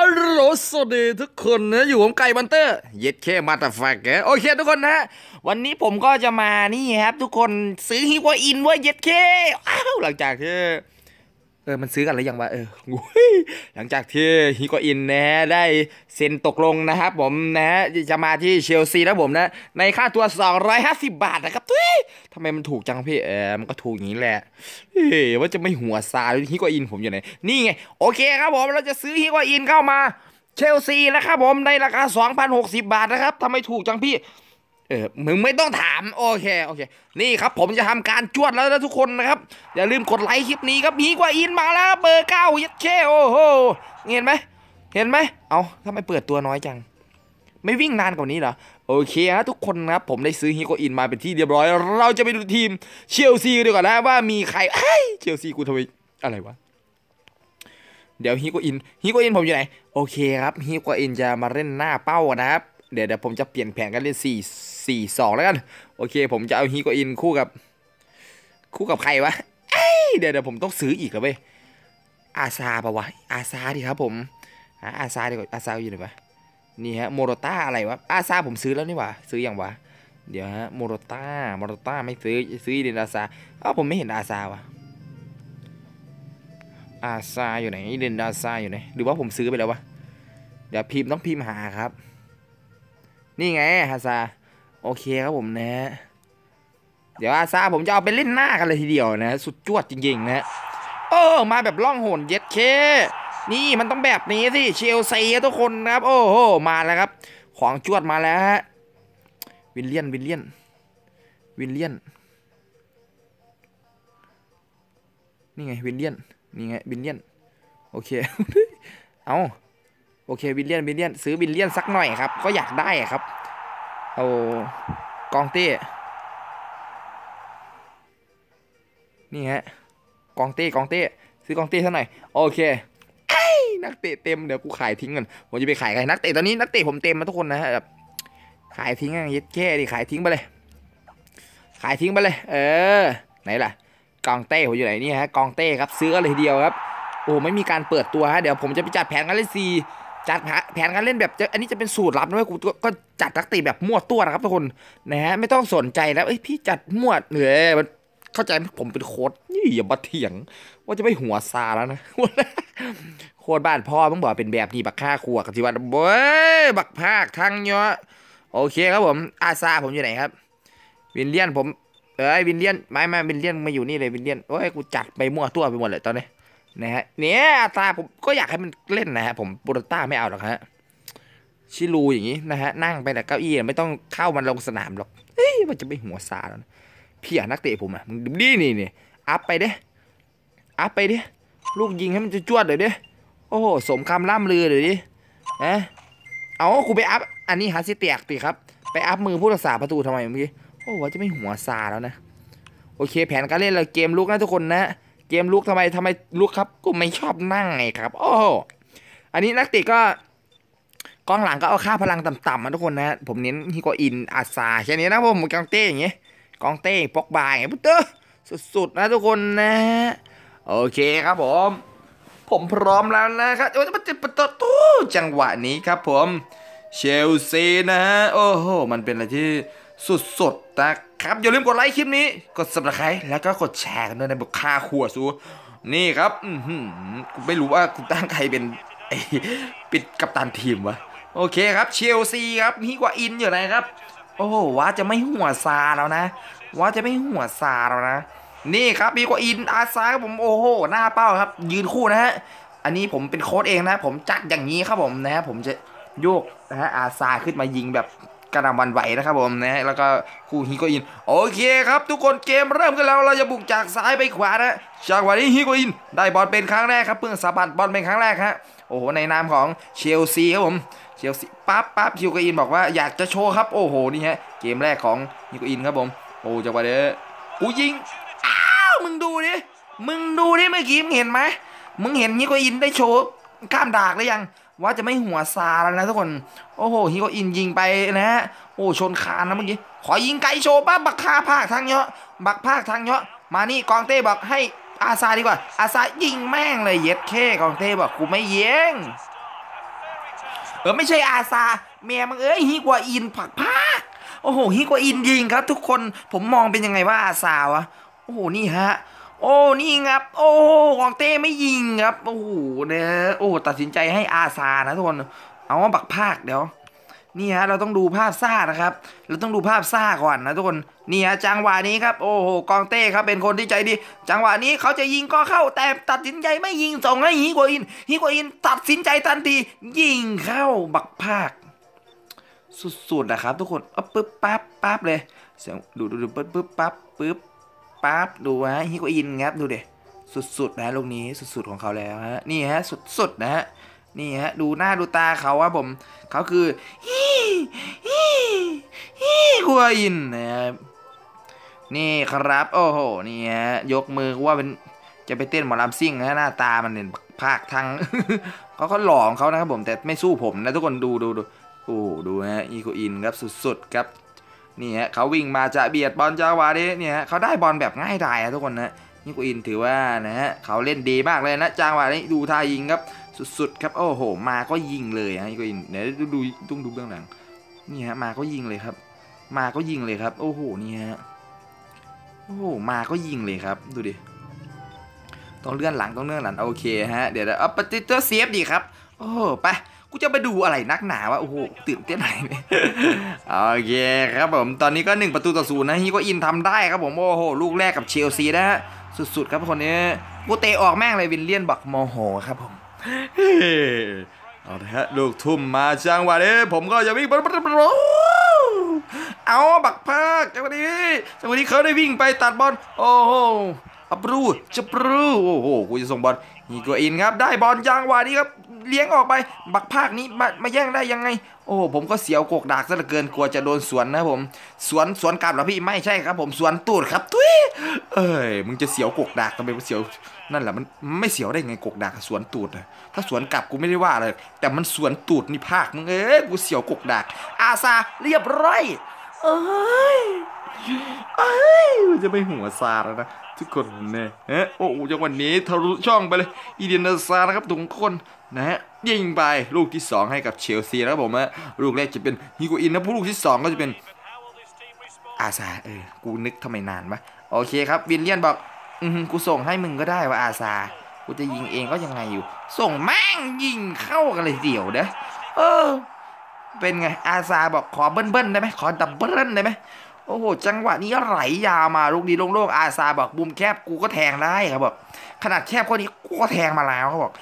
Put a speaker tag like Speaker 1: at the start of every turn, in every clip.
Speaker 1: อัลโหลสวัสดีทุกคนนะอยู่ผมไก่บันเตอร์ เย็ดแค่มาตาแฟกแกโอเคทุกคนนะ วันนี้ผมก็จะมานี่ครับ ทุกคนซื้อฮิวอินว่าเย็ดแค่อ้าวหลังจากที่ เออมันซื้อกันหรือยังวะเออหลังจากที่ฮิโกอินนะฮะได้เซ็นตกลงนะครับผมนะฮะจะมาที่เชลซีนะผมนะในค่าตัว 250 บาทนะครับทุยทำไมมันถูกจังพี่เออมันก็ถูกอย่างนี้แหละเฮ้ยว่าจะไม่หัวซาฮิโกอินผมอยู่ไหนนี่ไงโอเคครับผมเราจะซื้อฮิโกอินเข้ามาเชลซีนะครับผมในราคา 2,060 บาทนะครับทำไมถูกจังพี่ เออมึงไม่ต้องถามโอเคโอเค นี่ครับผมจะทำการจวดแล้วนะทุกคนนะครับ อย่าลืมกดไลค์คลิปนี้ครับมีกว่าอินมาแล้วเบอร์เก้ายัดเช่โอ้โหเห็นไหมเห็นไหมเอาทำไมเปิดตัวน้อยจัง ไม่วิ่งนานกว่านี้เหรอโอเคฮะทุกคนนะครับผมได้ซื้อฮิโกอินมาเป็นที่เรียบร้อย เราจะไปดูทีมเชลซีดีกว่านะว่ามีใครเอ้ยเชลซีกูทำไมอะไรวะเดี๋ยวฮิโกอินฮิโกอินผมอยู่ไหนโอเคครับฮิโกอินจะมาเล่นหน้าเป้านะครับ เดี๋ยวเดี๋ยวผมจะเปลี่ยนแผนกันเล่นสี่สี่สองแล้วกัน โอเค ผมจะเอาฮิโกอินคู่กับ คู่กับใครวะเอ้ยเดี๋ยวเดี๋ยวผมต้องซื้ออีกแล้วเว้ยอาซาปะวะ อาซาดิครับผมหาอาซาดีกว่าอาซาอยู่ไหนวะนี่ฮะโมโรต้าอะไรวะอาซาผมซื้อแล้วนี่หว่าซื้ออย่างวะเดี๋ยวฮะโมโรต้าโมโรต้าไม่ซื้อซื้อเดนอาซาอ้าวผมไม่เห็นอาซาวะอาซาอยู่ไหนเดนอาซาอยู่ไหนหรือว่าผมซื้อไปแล้ววะเดี๋ยวพิมพ์ต้องพิมพ์หาครับ นี่ไงฮาซาโอเคครับผมนะฮะเดี๋ยวอาซาผมจะเอาไปเล่นหน้ากันเลยทีเดียวนะ สุดจวดจริงๆนะเออมาแบบล่องหนเย็ดเค นี่มันต้องแบบนี้สิเชลซีทุกคนนะครับ โอ้โหมาแล้วครับ ของจวดมาแล้วฮะวิลเลียนวิลเลียนวิลเลียนนี่ไงวิลเลียนนี่ไงวิลเลียนโอเค เอา โอเควิลเลียนวิลเลียนซื้อวิลเลียนสักหน่อยครับ ก็อยากได้ครับโอ้กองเต้นี่ฮะกองเต้กองเต้ซื้อกองเต้เท่าไหร่โอเคไอ้นักเตะเต็มเดี๋ยวกูขายทิ้งกันผมจะไปขายใครนักเตะตอนนี้นักเตะผมเต็มมาทุกคนนะฮะแบบขายทิ้งอะเย็ดแค่ดิขายทิ้งไปเลย ขายทิ้งไปเลย เออ ไหนล่ะ กองเต้ผมอยู่ไหนนี่ฮะกองเต้ครับซื้อเลยทีเดียวครับโอ้ไม่มีการเปิดตัวฮะเดี๋ยวผมจะไปจัดแผนการเล่นซี จัดแผนการเล่นแบบอันนี้จะเป็นสูตรลับนะเว้ยกูก็จัดนักเตะแบบมั่วตัวนะครับทุกคนนะฮะไม่ต้องสนใจแล้วเอ้ยพี่จัดมั่วเหนื่อยมันเข้าใจไหมผมเป็นโค้ดนี่อย่ามาเถียง ว่าจะไม่หัวซาแล้วนะโค้ดบ้านพ่อมึงบอกเป็นแบบนี้บักฆ่าครัวกับที่ว่าเบ้ยบักภาคทั้งเยอะโอเคครับผมอาซาผมอยู่ไหนครับ วินเลียนผมเอ้ยวินเลียนไม่ไม่วินเลียนมาอยู่นี่เลยวินเลียนโอ้ยกูจัดไปมั่วตัวไปหมดเลยตอนนี้ นะฮะเนี่ยอาซาผมก็อยากให้มันเล่นนะฮะผมบูรต้าไม่เอาหรอกฮะชิลูอย่างนี้นะฮะนั่งไปแต่เก้าอี้ไม่ต้องเข้ามันลงสนามหรอกเฮ้ยมันจะไม่หัวซาแล้วนะพี่อยากนักเตะผมอะมึงดีนี่นี่อัพไปเด้อัพไปเด้ลูกยิงให้มันจะจวดเลยเด้โอ้โหสมคำล่ำลือเลยดินะเอากูไปอัพอันนี้หาสิแตกติครับ ไปอัพมือผู้รักษาประตูทำไมเมื่อกี้โอ้ว่าจะไม่หัวซาแล้วนะโอเค แผนการเล่นเราเกมลุกนะทุกคนนะ เกมลุกทำไมทำไมลุกครับก็ไม่ชอบนั่งไงครับ โอ้อันนี้นักเตะก็กองหลังก็เอาค่าพลังต่ำๆมาทุกคนนะ ผมเน้นฮิโกอินอาซาแค่นี้นะผมกองเต้อย่างเงี้ยกองเต้ปอกบายอย่างเงี้ยปุ๊บเตอสุดๆนะทุกคนนะโอเคครับผม ผมพร้อมแล้วนะครับโอ้ยมันจะประตูจังหวะนี้ครับผมเชลซีนะฮะโอ้โหมันเป็นอะไรที่ สุดๆนะครับ อย่าลืมกดไลค์คลิปนี้ กด subscribe แล้วก็กดแชร์กันด้วยนะบุค่าขวสูนี่ครับ อืไม่รู้ว่ากูตั้งใครเป็นปิดกัปตันทีมวะ โอเคครับเชลซีครับฮีกว่าอินอยู่ไหนครับ โอ้ว่าจะไม่หัวซาแล้วนะ ว่าจะไม่หัวซาแล้วนะ นี่ครับมีกว่าอินอาซาครับผมโอ้โหหน้าเป้าครับ ยืนคู่นะฮะอันนี้ผมเป็นโค้ดเองนะ ผมจัดอย่างนี้ครับผมนะฮะผมจะโยกนะฮะอาซาขึ้นมายิงแบบ กระดำวันไหวนะครับผมนะฮะแล้วก็คู่ฮิโกอิน โอเคครับ ทุกคนเกมเริ่มกันแล้วเราจะบุกจากซ้ายไปขวานะจากวันนี้ฮิโกอิน ได้บอลเป็นครั้งแรกครับเพิ่งสะบัดบอลเป็นครั้งแรกฮะโอ้โหในนามของเชลซีครับผมเชลซีปั๊บปั๊บฮิโกอินบอกว่าอยากจะโชว์ครับโอ้โหนี่ฮะเกมแรกของฮิโกอินครับผมโอ้จังหวะเด้อกูยิงอ้าวมึงดูดิมึงดูดิเมื่อกี้มึงเห็นไหมมึงเห็นฮิโกอินได้โชว์ข้ามดากหรือยัง ว่าจะไม่หัวซาแล้วนะทุกคน โอ้โหฮิโกอินยิงไปนะฮะโอ้ชนคานนะเมื่อกี้ขอยิงไกลโชว์ป้าบักคาภาคทางเยอะบักภาคทางเยอะมานี่กองเต้บอกให้อาซาดีกว่า อาซายิงแม่งเลยเย็ดแค่กองเต้บอกกูไม่เย้งเออไม่ใช่อาซาแม่มึงเอ้ยฮิกวาอินผักพากโอ้โหฮิกวาอินยิงครับ ทุกคนผมมองเป็นยังไงว่าอาซาวะโอ้โหนี่ฮะ โอ้นี่ครับ โอ้ของเต้ไม่ยิงครับ โอ้โหเนี่ยโอ้ตัดสินใจให้อาซานะทุกคนเอาว่าบักภาคเดี๋ยวนี่ฮะเราต้องดูภาพซ่านะครับ เราต้องดูภาพซ่าก่อนนะทุกคนนี่ฮะจังหวะนี้ครับ โอ้โหกองเต้ครับเป็นคนที่ใจดี จังหวะนี้เขาจะยิงก็เข้าแต่ตัดสินใจไม่ยิงส่งให้ฮิกวาอินฮิกวาอินตัดสินใจทันที ยิงเข้าบักภาค สุดๆนะครับ ทุกคนเอาปึ๊บปั๊บปั๊บเลยเสียงดูดูดูปึ๊บปึ๊บปั๊บปึ๊บ ปั๊บดูฮะฮิโกอินครับดูเด็สุดๆนะลูกนี้สุดๆของเขาแล้วฮะนี่ฮะสุดๆนะฮะนี่ฮะดูหน้าดูตาเขาว่าผมเขาคือฮีฮีฮีกวอินนะครับนี่ครับโอ้โหนี่ฮะยกมือว่าเป็นจะไปเต้นหมอลำซิ่งนะหน้าตามันเนี่ยภาคทั้งเขาก็หลอของเขานะครับผมแต่ไม่สู้ผมนะทุกคนดูดูดูโอ้ดูฮะอีโคอินครับสุดๆครับ นี่ฮะเขาวิ่งมาจะเบียดบอลจังหวะนี้เนี่ยฮะเขาได้บอลแบบง่ายดายทุกคนนะอีโคอินถือว่านะฮะเขาเล่นดีมากเลยนะจังหวะนี้ดูท่ายิงครับสุดๆครับโอ้โห มาก็ยิงเลยฮะอีโคอินเดี๋ยวดูดูต้องดูเบื้องหลังนี่ฮะมาก็ยิงเลยครับ มาก็ยิงเลยครับ โอ้โหนี่ฮะโอ้โหมาก็ยิงเลยครับดูดิต้องเลื่อนหลังต้องเลื่อนหลังโอเคฮะเดี๋ยวเอาปฏิเตอร์เซฟดีครับ โอ้ไป กูจะไปดูอะไรนักหนาวะโอ้โหตื่นเต้นอะไรเนี่ยโอเคครับผมตอนนี้ก็ 1 ประตูต่อศูนย์นะฮีก็อินทำได้ครับผมโอ้โหลูกแรกกับเชลซีนะฮะสุดๆครับคนนี้กูเตะออกแม่งเลยวินเลียนบักโมโหครับผมเอาละฮะลูกทุ่มมาจังหวะนี้ผมก็จะวิ่งเอาบักพากจังหวะนี้จังหวะนี้เขาได้วิ่งไปตัดบอลโอ้โหอับรูจะปรูโอ้โหกูจะส่งบอลนี่ตัวอินครับ ได้บอลจังหวะนี้ครับ เลี้ยงออกไป บักภาคนี้มามาแย่งได้ยังไง โอ้ผมก็เสียวโกกดากซะเหลือเกินกลัวจะโดนสวนนะผมสวนสวนกลับเหรอพี่ไม่ใช่ครับ ผมสวนตูดครับทุยเอ้ยมึงจะเสียวโกกดากทำไมมันเสียวนั่นแหละมันไม่เสียวได้ไงโกกดากสวนตูดอะถ้าสวนกลับกูไม่ได้ว่าเลยแต่มันสวนตูดนี่ภาคมึงเอ้ยกูเสียวโกกดาก อาซาเรียบร้อย เอ้ยเอ้ยมันจะไม่หัวซาแล้วนะทุกคนเนี่ยเฮ้โอ้โหจังหวันนี้ทะลุช่องไปเลยอีเดนซานะครับทุกคนนะฮะยิงไปลูกที่ 2 ให้กับเชลซีนะครับผมฮะลูกแรกจะเป็นฮิโกอินนะผู้ลูกที่ 2 ก็จะเป็นอาซาเออกูนึกทำไมนานวะโอเคครับวินเลียนบอกอืมกูส่งให้มึงก็ได้ว่าอาซากูจะยิงเองก็ยังไงอยู่ ส่งแม่งยิงเข้ากันเลยเดี่ยวเด้อเออ เป็นไงอาซาบอกขอเบิ้ลๆได้ไหมขอดับเบิ้ลได้ไหมโอ้โห จังหวะนี้ไหลยาวมาลูกดีโล่งๆอาซาบอกมุมแคบกูก็แทงได้ครับบอกขนาดแคบข้อนี้กูก็แทงมาแล้วเขาบอก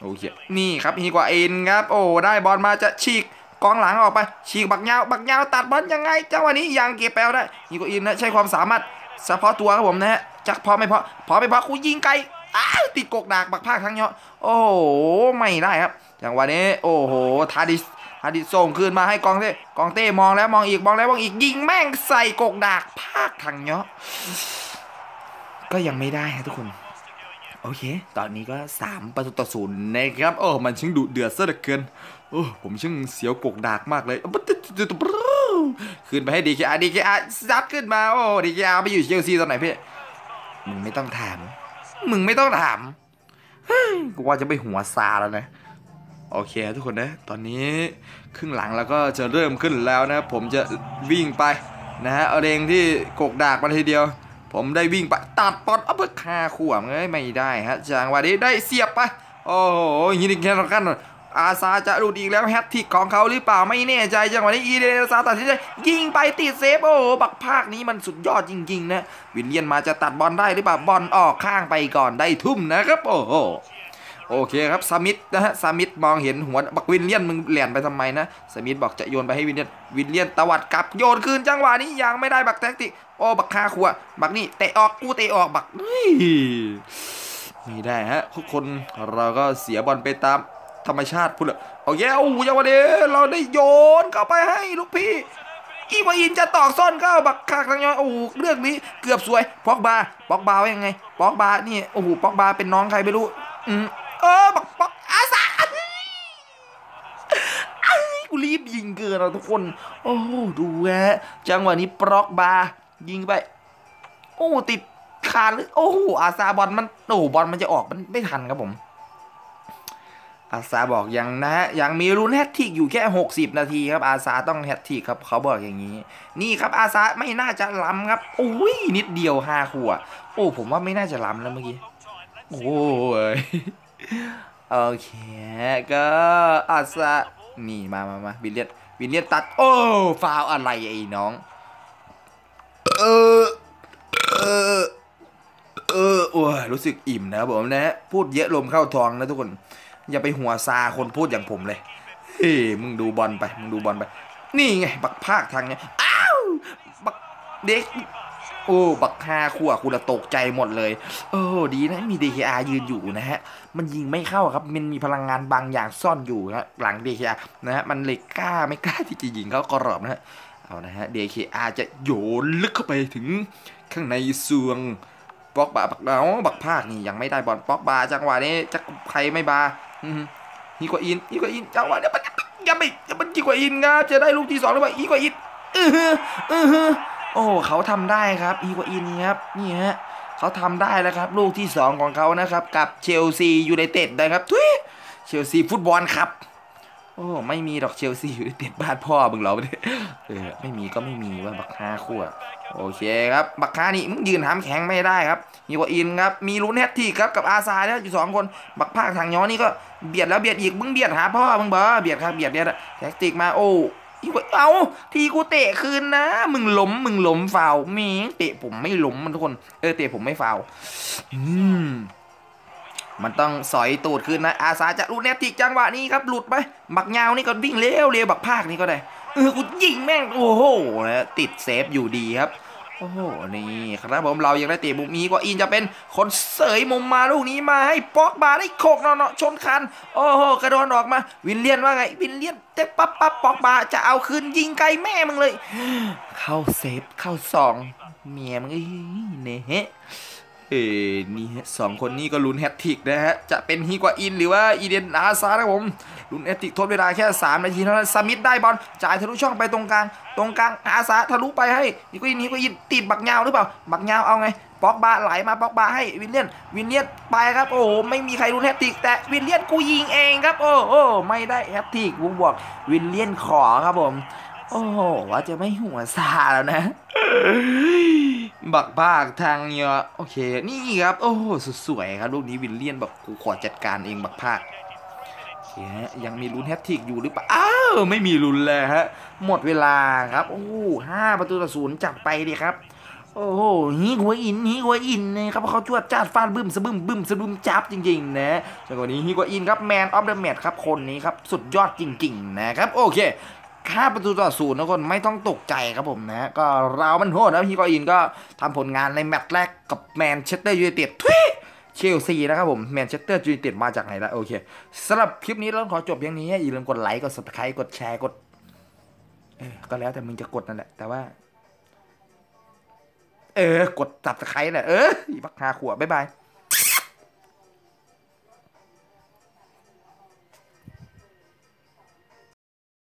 Speaker 1: โอเคนี่ครับฮีกว่าเอ็นครับ โอ้ได้บอลมาจะฉีกกองหลังออกไป ฉีกบักยาวบักยาวตัดบอลยังไงจังหวะนี้ยังเก็บแปลได้ฮีกว่าเอ็นนะใช้ความสามารถเฉพาะตัวครับผมนะฮะจักพอไม่พอพอไม่พอกูยิงไกลอ้าวติดกกดากบักภาคทั้งเนาะโอ้โหไม่ได้ครับ จังหวะนี้โอ้โหทาดิสฮาดิส่งคืนมาให้กองเต้กองเต้มองแล้วมองอีกมองแล้วมองอีกยิงแม่งใส่กกดากภาคทางเนาะก็ยังไม่ได้ฮะทุกคนโอเค ตอนนี้ก็ 3 ประตูต่อศูนย์นะครับ โอ้ มันช่างดุเดือดซะเหลือเกิน โอ้ ผมช่างเสียวกกดากมากเลย ขึ้นไปให้ดีเคอาร์ดีเคอาร์ซัดขึ้นมา โอ้ดีเคอาร์ไปอยู่เชลซีตอนไหนพี่ มึงไม่ต้องถาม มึงไม่ต้องถาม กูว่าจะไปหัวซาแล้วนะ โอเคทุกคนนะ ตอนนี้ครึ่งหลังแล้วก็จะเริ่มขึ้นแล้วนะผมจะวิ่งไปนะฮะเอาเรงที่กกดากมาทีเดียว ผมได้วิ่งไปตัดปอดเอาเพื่อคาขวมเอ้ยไม่ได้ฮะจังหวะนี้ได้เสียบไปโอ้โหยิงอีกแค่กันอาซาจะดูดอีกแล้วแฮตทิกของเขาหรือเปล่าไม่แน่ใจจังหวะนี้อีเดนซาตัดสินใจยิงไปติดเซฟโอ้โหบักภาคนี้มันสุดยอดจริงๆนะวินเลียนมาจะตัดบอลได้หรือเปล่าบอลออกข้างไปก่อนได้ทุ่มนะครับโอ้โห โอเคครับสมิธนะฮะสมิธมองเห็นหัวบักวินเลียนมึงแหลนไปทำไมนะสมิธบอกจะโยนไปให้วินเลียนวินเลียนตวัดกลับโยนคืนจังหวะนี้ยังไม่ได้บักแท็กติกโอ้บักคาขวบักนี่เตะออกกูเตะออกบักเฮ้ยไม่ได้ฮะทุกคนเราก็เสียบอลไปตามธรรมชาติพูดเลยโอเคโอ้ยจังหวะนี้เราได้โยนเข้าไปให้ลูกพี่อีวาอินจะตอกซ่อนเข้าบักคากทางย้อยโอ้โหเรื่องนี้เกือบสวย ปอกบา ปอกบาว่ายังไง ปอกบา นี่ โอ้โห ปอกบาเป็นน้องใครไม่รู้ อืม เออบักปอกอาสาไอ้กูรีบยิงเกินเราทุกคน โอ้โหดูแฮะจังหวะนี้ปลอกบายิงไป โอ้ติดคานโอ้โหอาซาบอลมันโอ้โหบอลมันจะออกมันไม่ทันครับผม อาซาบอกยังนะฮะยังมีลุ้นแฮตทิกอยู่แค่ 60 นาทีครับอาซาต้องแฮตทิกครับเขาบอกอย่างนี้ นี่ครับอาซาไม่น่าจะล้ำครับโอ้ยนิดเดียวห้าขวบโอ้ผมว่าไม่น่าจะล้ำแล้วเมื่อกี้โอ้ย โอเค ก็อาซานี่มามามาวิลเลียนวิลเลียนตัด โอ้ฟาวอะไรไอ้น้อง เออ เออ เออโอ้ยรู้สึกอิ่มนะบผมนะ พูดเยอะลมเข้าท้องนะทุกคน อย่าไปหัวซาคนพูดอย่างผมเลย เฮ้ยมึงดูบอลไป มึงดูบอลไป นี่ไง บักภาคทางเนี้ย อ้าว บักเด็ก โอ้บักฮาขวกูละตกใจหมดเลยโอ้ดีนะมี DKR ยืนอยู่นะฮะ มันยิงไม่เข้าครับ มันมีพลังงานบางอย่างซ่อนอยู่นะหลัง DKR นะฮะมันเลยกล้าไม่กล้าที่จะยิงเขากรอบนะฮะเอานะฮะ DKR จะโยนลึกเข้าไปถึงข้างในซวงปอกบาบักเาบักภาคนี่ยังไม่ได้บอลปอกบาจังหวะนี้จะใครไม่บาฮีกว่าอินฮีกว่าอินจังหวะนี้มันยังไม่มันฮีกว่าอินครับจะได้ลูกที่สองหรือเปล่าฮีกว่าอินเออเออ โอ้เขาทำได้ครับฮีกว่าอินครับนี่ฮะเขาทำได้แล้วครับ ลูกที่สองของเขานะครับ กับเชลซียูไนเต็ดนะครับทุยเชลซีฟุตบอลครับ โอ้ไม่มีดอกเชลซียูไนเต็ดบ้านพ่อมึงเหรอเออไม่มีก็ไม่มีว่าบักห้าขั้วโอเคครับบักคานี่มึงยืนหามแข็งไม่ได้ครับมีกว่าอินครับมีลุ้นแฮตที่ครับกับอาซาเนี่ยอยู่สองคนบักภาคทางย้อนนี่ก็เบียดแล้วเบียดอีกมึงเบียดหาพ่อมึงเบอเบียดครับเบียดเบียดแท็กติกมาโอ้ อีกว่าเอาทีกูเตะคืนนะ มึงล้มมึงล้มฟาวมีเตะผมไม่ล้มมันทุกคน เออเตะผมไม่ฟาวอืมมันต้องสอยตูดคืนนะ อาซาจะลุ้นแฮตติกจังหวะนี้ครับหลุดไปบักยาวนี่ก็วิ่งเร็วเร็วบักภาคนี่ก็ได้เออกูยิงแม่งโอ้โหนะติดเซฟอยู่ดีครับ โอ้โห นี่ครับผมเรายังได้เตะมุมนี้กว่าอินจะเป็นคนเสยมุมมาลูกนี้มาให้ป๊อกบาได้โคกเนาะชนคัน โอ้โห กระโดดออกมา วินเลียนว่าไง วินเลียนเตะปั๊บปั๊บป๊อกบาจะเอาคืนยิงไกลแม่มึงเลย เข้าเซฟเข้าสองเมียมึงเอ้ยเนี่ย เอ้นี่สองคนนี้ก็ลุ้นแฮตติกนะฮะ จะเป็นฮีกว่าอินหรือว่าอีเดนอาซาครับผม ลุ้นแฮตติกทดเวลาแค่ 3 นาทีเท่านั้นสมิธได้บอล จ่ายทะลุช่องไปตรงกลาง ตรงกลางอาซาทะลุไปให้ฮีกว่าอินฮีกว่าอินติดบักยาวหรือเปล่า บักยาวเอาไงป็อกบาไหลมาป็อกบาให้วินเลียนวินเลียนไปครับโอ้โหไม่มีใครลุนแฮตติก แต่วินเลียนกูยิงเองครับ โอ้โหไม่ได้แฮตติกกูบอกวินเลียนขอครับผม โอ้โหว่าจะไม่หัวซาแล้วนะ บักภาคทางเยอะโอเค นี่ครับ โอ้โหสวยครับ ลูกนี้วินเลียนแบบกูขอจัดการเองบักภาคโอเคยังมีลุ้นแฮตทริกอยู่หรือเปล่า อ้าว ไม่มีลุ้นเลยฮะ หมดเวลาครับ โอ้ห้าประตูต่อศูนย์จับไปดิครับ โอ้โหฮีหัวอินฮีหัวอินนะครับเขาจวดจ้าดฟาดบึ้มสะบึ้มบึ้มสะบึ้มจับจริงๆ นะจากวันนี้ฮีหัวอินครับแมนออฟเดอะแมตครับคนนี้ครับสุดยอดจริง ๆ นะครับ โอเค ค่าประตูต่อศูนย์ทุกคนไม่ต้องตกใจครับผมนะก็เรามันโหดนะฮีกอินก็ทำผลงานในแมตช์แรกกับแมนเชสเตอร์ยูไนเต็ดทุยเชลซีนะครับผมแมนเชสเตอร์ยูไนเต็ดมาจากไหนละโอเคสำหรับคลิปนี้เราขอจบเพียงนี้อย่าลืมกดไลค์กด subscribe กดแชร์กดก็แล้วแต่มึงจะกดนั่นแหละแต่ว่า เออ กด subscribe แหละเออบักฮาขวบบ๊ายบาย